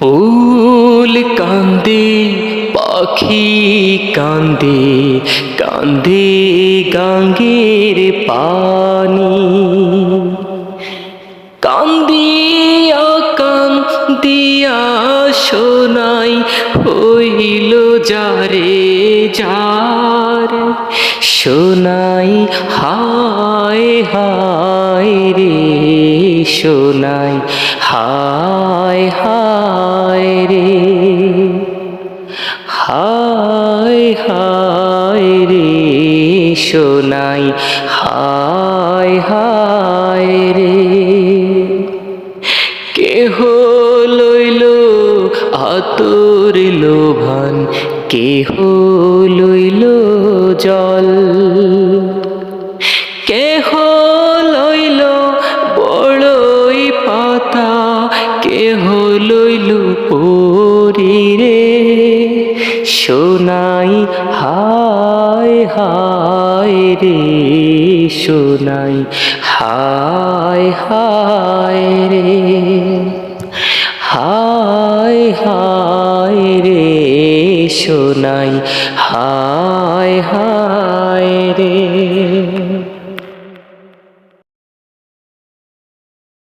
ফুল কান্দে পাখি কান্দে কান্দে গাঙ্গের পানি। কান্দিয়া কান্দিয়া শোনাই হইল যারে যার। শোনাই হায় হায় রে শোনাই হায় হায় হায় হায় রে শোনাই হায় হায় রে। কেহ লইল আতর লোভান, কেহ লইল জল। কেহ লইল বড়ই পাতা, কেহ লইল পরিরে সোনাই হায় হায় রে সোনাই হায় হায় রে হায় হায় রে সোনাই হায় হায়